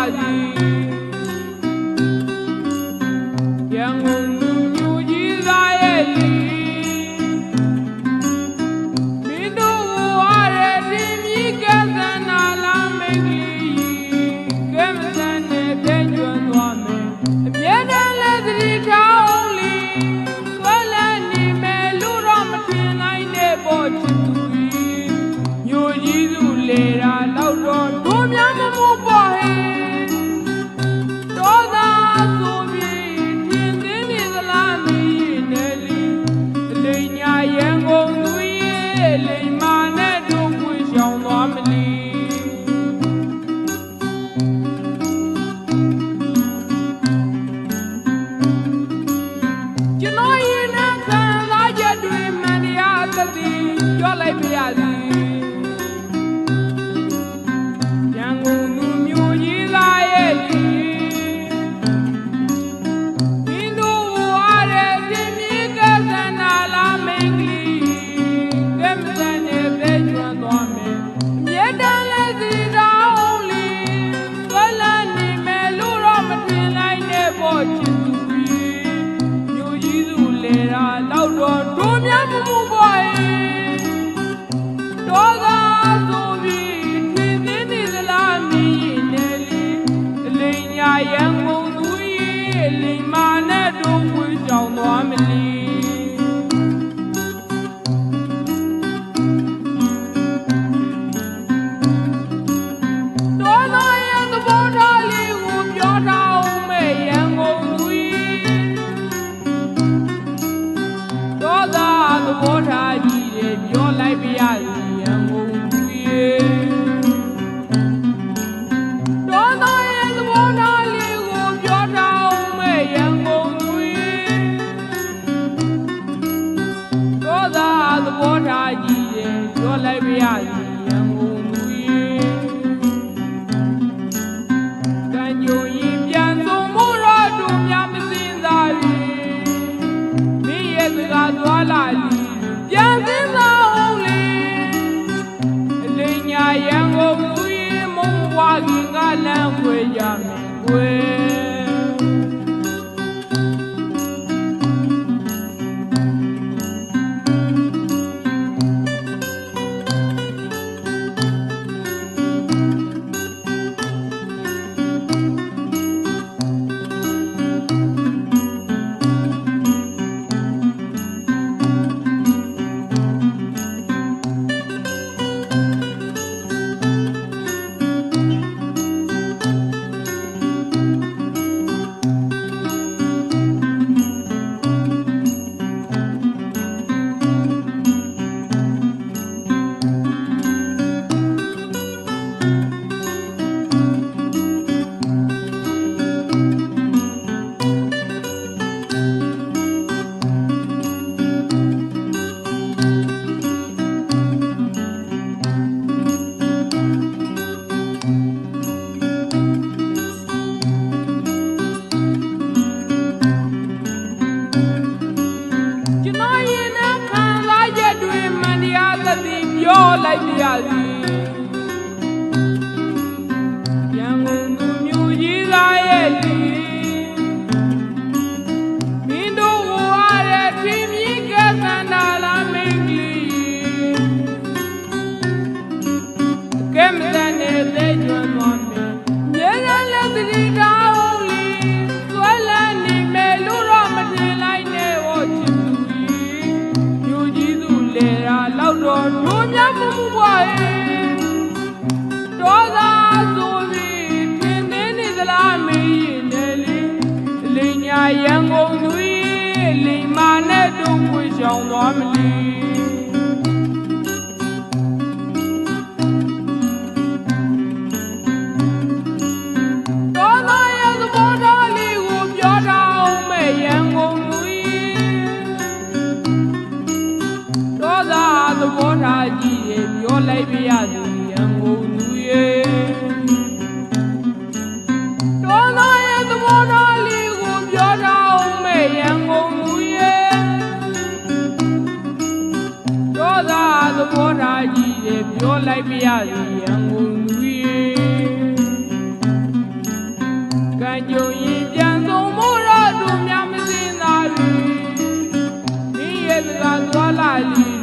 saudade. You. သွားလာသည်ပြန်စင်းသောအောင်လေအလိညာရန်ကုန်သူရေမုံဝါကင်ကလမ်းခွေရမည်ခွေ Nigeria. Nigeria. Thank you. ပြောလိုက်ပြရသည်ရန်ကုန်သူ၏ကံကြုံရင်ပြန်ဆုံးမို့တော့သူများမစင်သာ၏မိရဲ့စကားသွားလာသည်